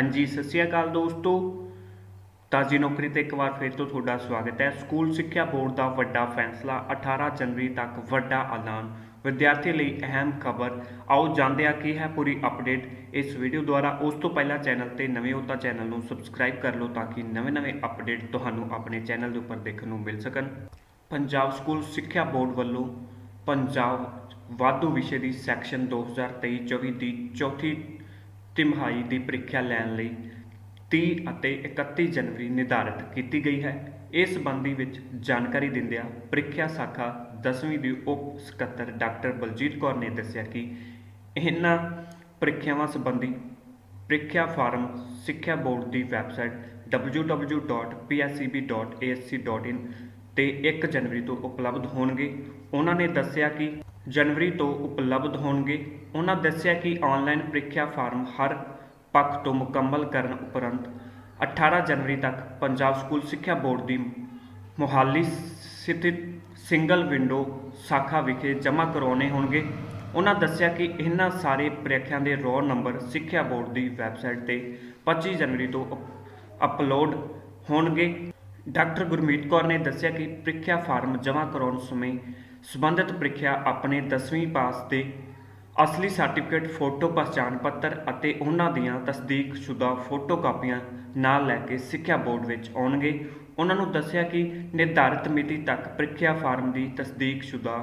ਹਾਂਜੀ, ਸਤਿ ਸ਼੍ਰੀ ਅਕਾਲ ਦੋਸਤੋ। ਤਾਜੀ ਨੌਕਰੀ ਤੇ ਇੱਕ ਵਾਰ ਫਿਰ ਤੋਂ ਤੁਹਾਡਾ ਸਵਾਗਤ ਹੈ। ਸਕੂਲ ਸਿੱਖਿਆ ਬੋਰਡ ਦਾ ਵੱਡਾ ਫੈਸਲਾ 18 ਜਨਵਰੀ ਤੱਕ ਵੱਡਾ ਐਲਾਨ। ਵਿਦਿਆਰਥੀ ਲਈ ਅਹਿਮ ਖਬਰ। ਆਓ ਜਾਣਦੇ ਹਾਂ ਕੀ ਹੈ ਪੂਰੀ ਅਪਡੇਟ ਇਸ ਵੀਡੀਓ ਦੁਆਰਾ। ਉਸ ਤੋਂ ਪਹਿਲਾਂ ਚੈਨਲ ਤੇ ਨਵੇਂ ਹੋ ਤਾਂ ਚੈਨਲ ਨੂੰ ਸਬਸਕ੍ਰਾਈਬ ਕਰ ਲਓ ਤਾਂ ਕਿ ਨਵੇਂ-ਨਵੇਂ ਅਪਡੇਟ ਤੁਹਾਨੂੰ ਆਪਣੇ ਚੈਨਲ ਦੇ ਉੱਪਰ ਦੇਖਣ ਨੂੰ ਮਿਲ ਸਕਣ। ਪੰਜਾਬ ਸਕੂਲ ਸਿੱਖਿਆ ਬੋਰਡ ਵੱਲੋਂ ਪੰਜਾਬ ਵਾਧੂ ਵਿਸ਼ੇ ਦੀ ਸੈਕਸ਼ਨ 2023-24 ਦੀ ਚੌਥੀ ਤਿਮਾਹੀ ਦੀ ਪ੍ਰੀਖਿਆ ਲੈਣ ਲਈ 30 ਅਤੇ 31 ਜਨਵਰੀ ਨਿਰਧਾਰਤ ਕੀਤੀ ਗਈ ਹੈ। ਇਸ ਸੰਬੰਧੀ ਵਿੱਚ ਜਾਣਕਾਰੀ ਦਿੰਦਿਆਂ ਪ੍ਰੀਖਿਆ ਸ਼ਾਖਾ 10ਵੀਂ ਦੀ ਉਪ ਸਕੱਤਰ ਡਾਕਟਰ ਬਲਜੀਤ ਕੌਰ ਨੇ ਦੱਸਿਆ ਕਿ ਇਹਨਾਂ ਪ੍ਰੀਖਿਆਵਾਂ ਸੰਬੰਧੀ ਪ੍ਰੀਖਿਆ ਫਾਰਮ ਸਿੱਖਿਆ ਬੋਰਡ ਦੀ ਵੈਬਸਾਈਟ www.pscb.asc.in ਤੇ 1 ਜਨਵਰੀ ਤੋਂ ਉਪਲਬਧ ਹੋਣਗੇ। ਉਹਨਾਂ ਨੇ ਦੱਸਿਆ ਕਿ ਜਨਵਰੀ ਤੋਂ ਉਪਲਬਧ ਹੋਣਗੇ। ਉਹਨਾਂ ਦੱਸਿਆ ਕਿ ਆਨਲਾਈਨ ਪ੍ਰੀਖਿਆ ਫਾਰਮ ਹਰ ਪੱਖ ਤੋਂ ਮੁਕੰਮਲ ਕਰਨ ਉਪਰੰਤ 18 ਜਨਵਰੀ ਤੱਕ ਪੰਜਾਬ ਸਕੂਲ ਸਿੱਖਿਆ ਬੋਰਡ ਦੀ ਮੁਹਾਲੀ ਸਥਿਤ ਸਿੰਗਲ ਵਿੰਡੋ ਸ਼ਾਖਾ ਵਿਖੇ ਜਮ੍ਹਾਂ ਕਰਵਾਉਣੇ ਹੋਣਗੇ। ਉਹਨਾਂ ਦੱਸਿਆ ਕਿ ਇਹਨਾਂ ਸਾਰੇ ਪ੍ਰੀਖਿਆ ਦੇ ਰੋਲ ਨੰਬਰ ਸਿੱਖਿਆ ਬੋਰਡ ਦੀ ਵੈਬਸਾਈਟ ਤੇ 25 ਜਨਵਰੀ ਤੋਂ ਅਪ- ਅਪਲੋਡ ਹੋਣਗੇ। ਡਾਕਟਰ ਗੁਰਮੀਤ ਕੌਰ ਨੇ ਦੱਸਿਆ ਕਿ ਪ੍ਰੀਖਿਆ ਫਾਰਮ ਜਮ੍ਹਾਂ ਕਰਾਉਣ ਸਮੇਂ ਸੰਬੰਧਿਤ ਪ੍ਰੀਖਿਆ ਆਪਣੇ 10ਵੀਂ ਪਾਸ ਦੇ ਅਸਲੀ ਸਰਟੀਫਿਕੇਟ, ਫੋਟੋ ਪਛਾਣ ਪੱਤਰ ਅਤੇ ਉਹਨਾਂ ਦੀਆਂ ਤਸਦੀਕਸ਼ੁਦਾ ਫੋਟੋ ਕਾਪੀਆਂ ਨਾਲ ਲੈ ਕੇ ਸਿੱਖਿਆ ਬੋਰਡ ਵਿੱਚ ਆਉਣਗੇ। ਉਹਨਾਂ ਨੂੰ ਦੱਸਿਆ ਕਿ ਨਿਰਧਾਰਿਤ ਮਿਤੀ ਤੱਕ ਪ੍ਰੀਖਿਆ ਫਾਰਮ ਦੀ ਤਸਦੀਕਸ਼ੁਦਾ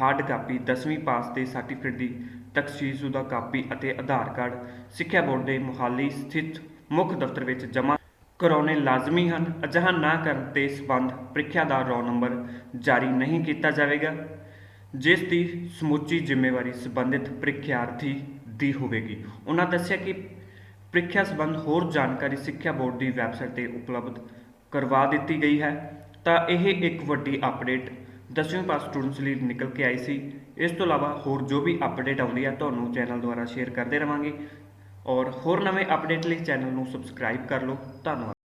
ਹਾਰਡ ਕਾਪੀ 10ਵੀਂ ਪਾਸ ਦੇ ਸਰਟੀਫਿਕੇਟ ਦੀ ਤਸਦੀਕਸ਼ੁਦਾ ਕਾਪੀ ਅਤੇ ਆਧਾਰ ਕਾਰਡ ਸਿੱਖਿਆ ਬੋਰਡ ਦੇ ਮੁਹਾਲੀ ਸਥਿਤ ਮੁੱਖ ਦਫ਼ਤਰ ਵਿੱਚ ਜਮ੍ਹਾਂ ਕਰਾਉਣੇ ਲਾਜ਼ਮੀ ਹਨ। ਅਜਿਹਾ ਨਾ ਕਰਨ ਤੇ ਸਬੰਧ ਪ੍ਰੀਖਿਆ ਦਾ ਰੋਲ ਨੰਬਰ ਜਾਰੀ ਨਹੀਂ ਕੀਤਾ ਜਾਵੇਗਾ, ਜਿਸ ਦੀ ਸਮੁੱਚੀ ਜ਼ਿੰਮੇਵਾਰੀ ਸੰਬੰਧਿਤ ਪ੍ਰੀਖਿਆਰਥੀ ਦੀ ਹੋਵੇਗੀ। ਉਹਨਾਂ ਦੱਸਿਆ ਕਿ ਪ੍ਰੀਖਿਆ ਸੰਬੰਧ ਹੋਰ ਜਾਣਕਾਰੀ ਸਿੱਖਿਆ ਬੋਰਡ ਦੀ ਵੈਬਸਾਈਟ ਤੇ ਉਪਲਬਧ ਕਰਵਾ ਦਿੱਤੀ ਗਈ ਹੈ। ਤਾਂ ਇਹ ਇੱਕ ਵੱਡੀ ਅਪਡੇਟ 10ਵੀਂ ਪਾਸ ਸਟੂਡੈਂਟਸ ਲਈ ਨਿਕਲ ਕੇ ਆਈ ਸੀ। ਇਸ ਤੋਂ ਇਲਾਵਾ ਹੋਰ ਜੋ ਵੀ ਅਪਡੇਟ ਆਉਂਦੀ ਹੈ, ਤੁਹਾਨੂੰ ਚੈਨਲ ਦੁਆਰਾ ਸ਼ੇਅਰ ਕਰਦੇ ਰਵਾਂਗੇ। ਔਰ ਹੋਰ ਨਵੇਂ ਅਪਡੇਟ ਲਈ ਚੈਨਲ ਨੂੰ ਸਬਸਕ੍ਰਾਈਬ ਕਰ ਲਓ। ਧੰਨਵਾਦ।